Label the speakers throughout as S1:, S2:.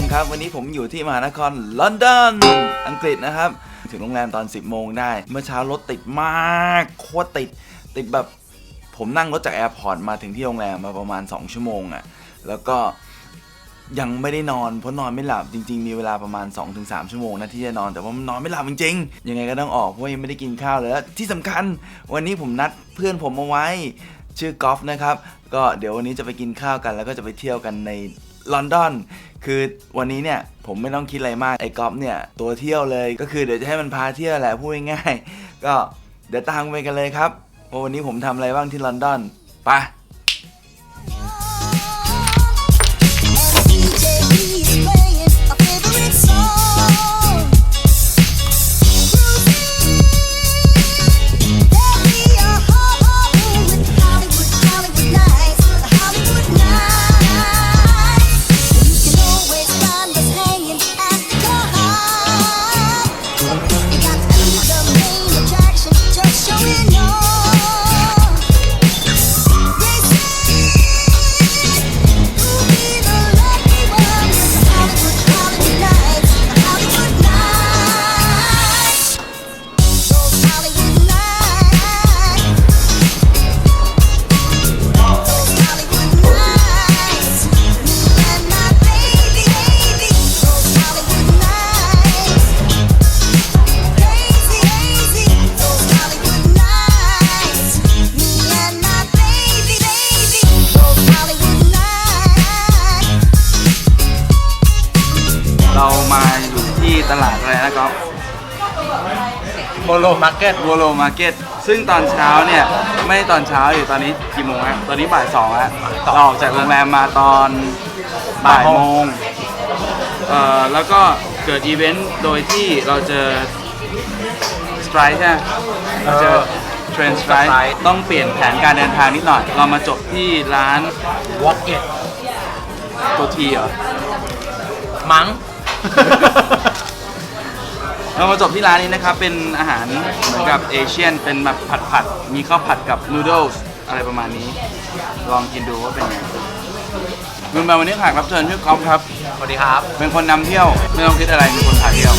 S1: มครับ วันนี้ผมอยู่ที่มหานครลอนดอนอังกฤษนะครับ ถึงโรงแรมตอน 10 โมงได้ เมื่อเช้ารถติดมาก โคตรติด ติดแบบผมนั่งรถจากแอร์พอร์ตมาถึงที่โรงแรมมาประมาณ 2 ชั่วโมงอะ่ะ แล้วก็ยังไม่ได้นอนเพราะนอนไม่หลับจริง ๆ มีเวลาประมาณ 2-3 ชั่วโมงนะที่จะนอนแต่ว่ามันนอนไม่หลับจริงๆยังไงก็ต้องออกเพราะยังไม่ได้กินข้าวเลยและที่สำคัญ วันนี้ผมนัดเพื่อนผมเอาไว้ชื่อกอล์ฟนะครับ ก็เดี๋ยววันนี้จะไปกินข้าวกัน แล้วก็จะไปเที่ยวกันในลอนดอน คือวันนี้เนี่ยผมไม่ต้องคิดอะไรมากไอ้กอล์ฟเนี่ยตัวเที่ยวเลยก็คือเดี๋ยวจะให้มันพาเที่ยวแหละพูดง่ายๆก็เดี๋ยวตามไปกันเลยครับว่าวันนี้ผมทำอะไรบ้างที่ลอนดอนไป
S2: โมโลมาร์เก็ต
S1: วโลมาร์เก็ตซึ่งตอนเช้าเนี่ย ไม่ตอนเช้าอยู่ตอนนี้กี่โมงฮะตอนนี้บ่ายสองแล้วเราออกจากโรงแรมมาตอนบ่ายโมงเอ่อแล้วก็เกิดอีเวนต์โดยที่เราเจอสไตร์ใช่ไหมเราเจอเทรนสไตร์ต้องเปลี่ยนแผนการเดินทางนิดหน่อย เรามาจบที่ร้าน
S2: วอล์กเก็ต
S1: ตัวทีเหรอ
S2: มั้ง
S1: เรามาจบที่ร้านนี้นะครับ เป็นอาหารเหมือนกับเอเชียน เป็นแบบผัดผัดๆมีข้าวผัดกับนูโดลส์อะไรประมาณนี้ ลองกินดูว่าเป็นไงคุณมาวันนี้แขกรับเชิญชื่อกอล์ฟครับ
S2: สวัสดีครับ
S1: เป็นคนนำเที่ยว ไม่ต้องคิดอะไรเป็นคนพาเที่ยว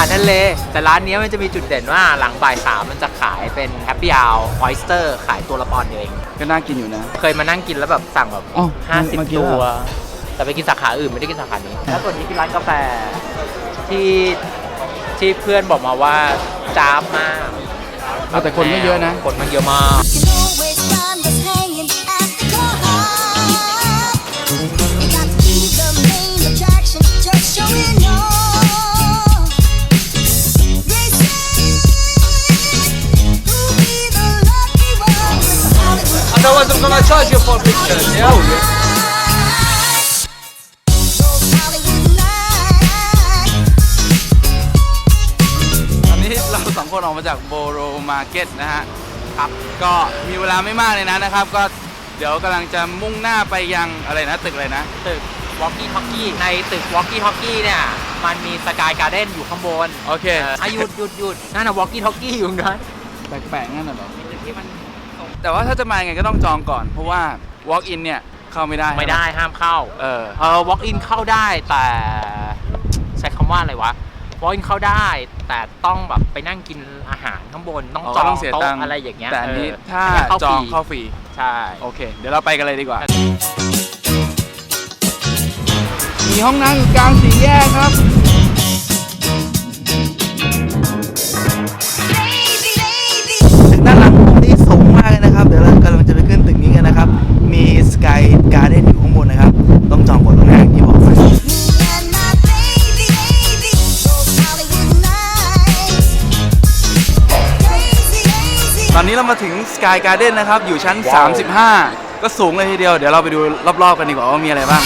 S2: หารทะเล แต่ร้านนี้มันจะมีจุดเด่นว่าหลังบ่ายสามมันจะขายเป็นแฮปปี้ o ว r อ s สเตอร์ขายตัวละปอนด์เดียวเอง
S1: ก็น่ากินอยู่นะ
S2: เคยมานั่งกินแล้วแบบสั่งแบบ
S1: อ๋อ
S2: ห้าสิบ
S1: มากิน
S2: ตั
S1: แล้ว
S2: ว
S1: เหรอ
S2: แต่ไปกินสาขาอื่นไม่ได้กินสาขานี้ แล้วส่วนนี้คือร้านกาแฟที่ที่เพื่อนบอกมาว่าจ้าบมาก
S1: เอาแต่คนไม่เยอะนะ
S2: คนมันเยอะมาก
S3: You can Hollywood,
S2: Otherwise I'm gonna charge you for pictures yeah
S3: those Hollywood nights.
S1: ตอนนี้เราสองคนออกมาจากโบโรมาร์เก็ตนะฮะครับก็มีเวลาไม่มากเลยนะนะครับ ก็เดี๋ยวกำลังจะมุ่งหน้าไปยังอะไรนะตึกอะไรนะ
S2: ตึกวอ l กี้ฮอกกี้ในตึกวอ l กี้ฮอกกี้เนี่ย มันมีสกายการ์เด้นอยู่ข้างบน
S1: โอเค
S2: เอออะหยุดหยุดหยุดนั่นน่ะวอ l กี้ฮอกกี้อยู่ตรงนั้น
S1: แปลกๆงั้นน่ะเหรอ
S2: ตึกที่มัน
S1: แต่ว่าถ้าจะมายังไงก็ต้องจองก่อน เพราะว่า walk in เนี่ยเข้าไม่ได้
S2: ไม่ได้ห้ามเข้า
S1: เออ
S2: เออ walk in เข้าได้แต่ใช้คำว่าอะไรวะ walk in เข้าได้ แต่ต้องแบบไปนั่งกินอาหารข้างบนต้อง
S1: อ๋อ
S2: จอง
S1: ต้องเสีย
S2: โต๊ะ
S1: ตังค์
S2: อะไรอย่างเงี้ย
S1: แต่อันนี้
S2: เออ
S1: ถ้า
S2: อันนี้
S1: จอง
S2: ฟรี
S1: เข้าฟรี
S2: ใช่
S1: โอเค เดี๋ยวเราไปกันเลยดีกว่า มีห้องน้ำอยู่กลางสี่แยกครับ กายการ์เด้นนะครับ อยู่ชั้น 35 ก็สูงเลยทีเดียว เดี๋ยวเราไปดูรอบๆกันดีกว่าว่ามีอะไรบ้าง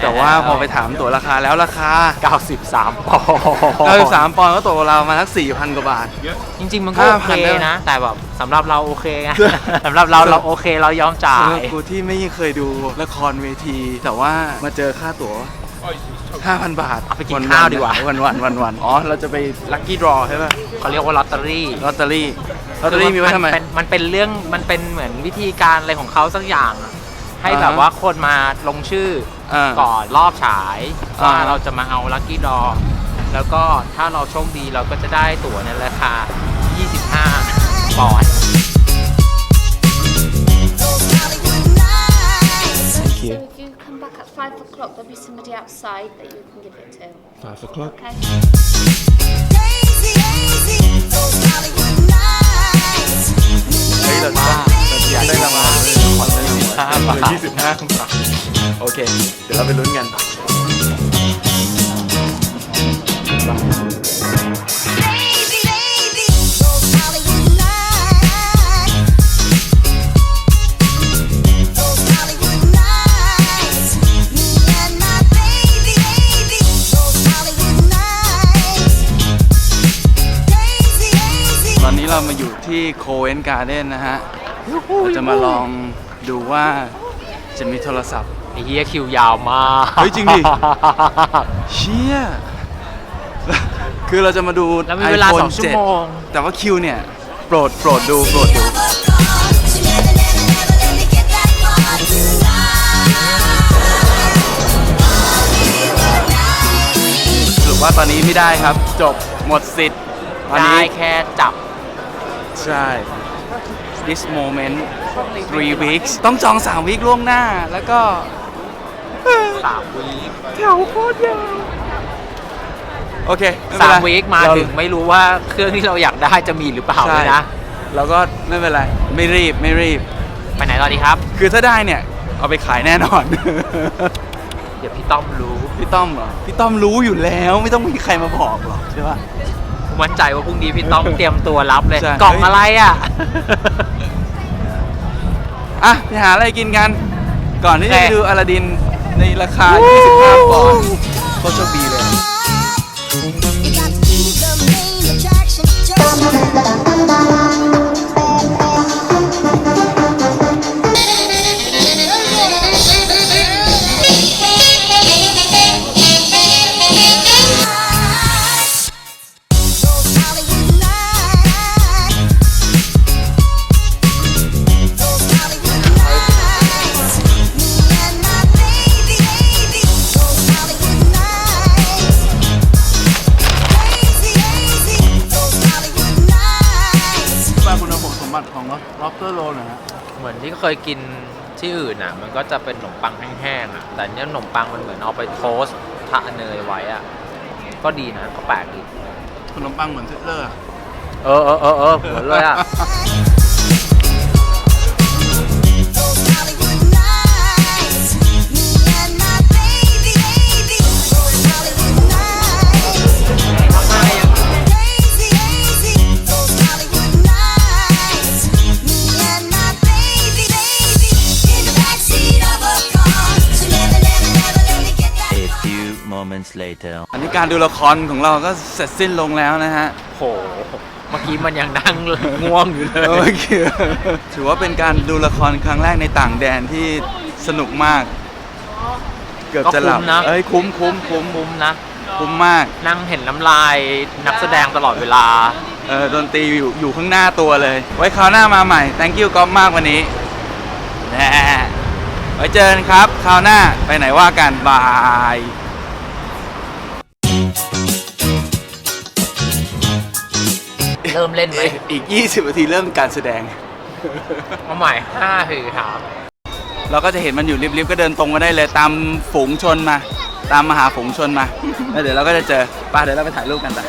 S2: แล้ว
S1: แต่ว่าพอไปถามตั๋วราคาแล้วราคา
S2: 93ปอนด์
S1: 93ปอนด์ก็ตกเรามาทัก4,000 กว่าบาท
S2: จริง ๆ มันก็โอเค
S1: 5,000ได้ไหม
S2: นะ แต่แบบสำหรับเราโอเคไงสำหรับเราเราโอเคเรายอมจ่าย
S1: สำหรับกูที่ไม่เคยดูละครเวที แต่ว่ามาเจอค่าตั๋ว5,000 บาท
S2: เอาไปกินข้าวดีกว่า
S1: วันวันวันวันๆอ๋อ เราจะไปลัคกี้ดรอใช่ป่ะ
S2: เขาเรียกว่าลอตเตอรี่
S1: ลอตเตอรี่ลอตเตอรี่มีไว้ทำไม
S2: นเป็นมันเป็นเรื่องมันเป็นเหมือนวิธีการอะไรของเขาสักอย่างอะให้
S1: อ่าฮะ
S2: แบบว่าคนมาลงชื่อ อาก่อนรอบฉายว่า
S1: อ่า
S2: เราจะมาเอาลัคกี้ดอแล้วก็ถ้าเราโชคดีเราก็จะได้ตั๋วในราคา 25 ปอนด์
S3: Those Hollywood nights.
S1: Thank you
S4: So if you come back at five o'clock, there'll be somebody outside that you can give it to.
S1: Five o'clock
S4: Okay.
S3: Hazy, hazy. Those Hollywood nights.
S1: เฮ้ยเราจะเราจะอยากได้รางวัลเลยขอเลย25บาท25บาทโอเค เดี๋ยวเราไปลุ้นกัน เรามาอยู่ที่โคเวนการ์เด้นนะฮะ เราจะมาลองดูว่าจะมีโทรศัพท์
S2: ไอ้เฮียคิวยาวมาก
S1: เฮ้ยจริงดิ เชี่ย คือเราจะมาดู
S2: แล้วมีเวลา
S1: iPhone
S2: สองชั่วโมง
S1: 7แต่ว่าคิวเนี่ย โปรดโปรดดูโปรดดู
S3: Of a car. So never, never, never let me get that far tonight. Hollywood nights.
S1: สรุปว่าตอนนี้ไม่ได้ครับ จบหมดสิทธิ์ตอน
S2: ได้
S1: นี้
S2: แค่จับ
S1: ใช่ this moment three weeks ต้องจอง 3 วีคล่วงหน้า แล้วก็
S2: สามวีค
S1: แถวโคตรยาว โอเคไเป็น
S2: สาม
S1: ไร
S2: วีคมา
S1: เร
S2: ถึงไม่รู้ว่าเครื่องที่เราอยากได้จะมีหรือเปล่า
S1: ใช่
S2: เลยนะ
S1: เราก็ไม่เป็นไร ไม่รีบไม่รีบ
S2: ไปไหนต่อดีครับ
S1: คือถ้าได้เนี่ย เอาไปขายแน่นอน
S2: เดี๋ยวพี่ต้อมรู้
S1: พี่ต้อมเหรอ พี่ต้อมรู้อยู่แล้ว ไม่ต้องมีใครมาบอกหรอกใช่ป่ะ
S2: มั่นใจว่าพรุ่งนี้พี่ต้อมเตรียมตัวรับเลย
S1: ใช่
S2: กล่องอะไรอะ
S1: อะไปหาอะไรกินกัน ก่อนที่จะ
S2: แน่
S1: ไปดูอลาดินในราคา25ปอนด์โคตรโชคดีเลย
S3: You got to be the main attraction. Just
S1: อบสเตอร์โรลนะฮะ
S2: เหมือนที่เคยกินที่อื่นอะ มันก็จะเป็นขนมปังแห้งๆอะ แต่เนี้ยขนมปังมันเหมือนเอาไปโทสต์ทาเนยไว้อะ ก็ดีนะก็แปลกดี
S1: ขนมปังเหมือนเซตเลอร์อะ
S2: เออเออเออเออเหมือนเลยอะ
S5: moments later.
S1: อันนี้การดูละครของเราก็เสร็จสิ้นลงแล้วนะฮะ
S2: โห เมื่อกี้มันยังนั่งง่วงอยู่เล
S1: โอยเคถือว่าเป็นการดูละครครั้งแรกในต่างแดนที่สนุกมาก เกือบจะหลับ
S2: ก็คุ้มนะ
S1: เอ้ยคุ้มคุ้มคุ้ม
S2: มุมนะ
S1: คุ้มมาก
S2: นั่งเห็นน้ำลายนักแสดงตลอดเวลา
S1: เออดนตรีอยู่อยู่ข้างหน้าตัวเลย ไว้คราวหน้ามาใหม่ thank you ก๊อฟมากวันนี้แน่ไว้เจอกันครับ คราวหน้าไปไหนว่ากันบาย
S2: เริ่มเล่นไหม
S1: อีก 20นาทีเริ่มการแสดง
S2: เอาใหม่ห้าถือถาม
S1: เราก็จะเห็นมันอยู่ริบๆก็เดินตรงมาได้เลยตามฝูงชนมา ตามมหาฝูงชนมาแล้วเดี๋ยวเราก็จะเจอไป้าเดี๋ยวเราไปถ่ายรูปกันจ้ะ